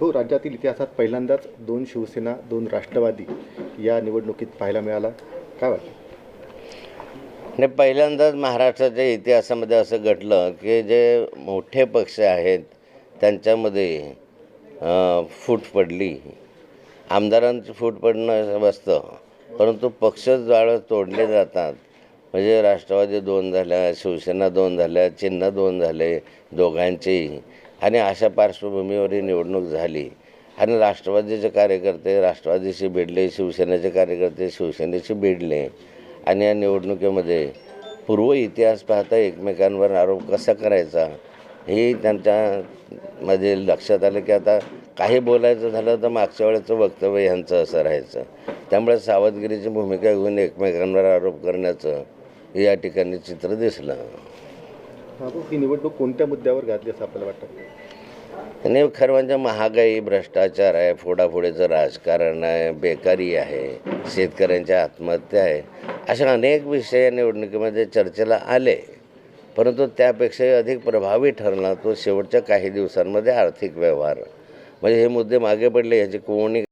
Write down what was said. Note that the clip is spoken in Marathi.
हो राज्यातील इतिहासात पहिल्यांदाच दोन शिवसेना दोन राष्ट्रवादी या निवडणुकीत पाहायला मिळाला. काय वाटतं? आणि पहिल्यांदाच महाराष्ट्राच्या इतिहासामध्ये असं घडलं की जे मोठे पक्ष आहेत त्यांच्यामध्ये फूट पडली. आमदारांची फूट पडणं बसतं परंतु पक्ष जाळं तोडले जातात. म्हणजे राष्ट्रवादी दोन झाल्या शिवसेना दोन झाल्या चिन्ह दोन झाले दोघांचेही. आणि अशा पार्श्वभूमीवर ही निवडणूक झाली. आणि राष्ट्रवादीचे कार्यकर्ते राष्ट्रवादीशी भिडले शिवसेनेचे कार्यकर्ते शिवसेनेशी भिडले. आणि या निवडणुकीमध्ये पूर्व इतिहास पाहता एकमेकांवर आरोप कसा करायचा हे त्यांच्यामध्ये लक्षात आलं की आता काही बोलायचं झालं तर मागच्या वेळेचं वक्तव्य ह्यांचं असं राहायचं. त्यामुळे सावधगिरीची भूमिका घेऊन एकमेकांवर आरोप करण्याचं या ठिकाणी चित्र दिसलं. ही निवडणूक कोणत्या मुद्द्यावर घातली असं आपल्याला वाटतं? नाही खरं म्हणजे महागाई भ्रष्टाचार आहे फोडाफोडीचं राजकारण आहे बेकारी आहे शेतकऱ्यांच्या आत्महत्या आहे अशा अनेक विषय या निवडणुकीमध्ये चर्चेला आले. परंतु त्यापेक्षाही अधिक प्रभावी ठरला तो शेवटच्या काही दिवसांमध्ये आर्थिक व्यवहार. म्हणजे हे मुद्दे मागे पडले याची कोणी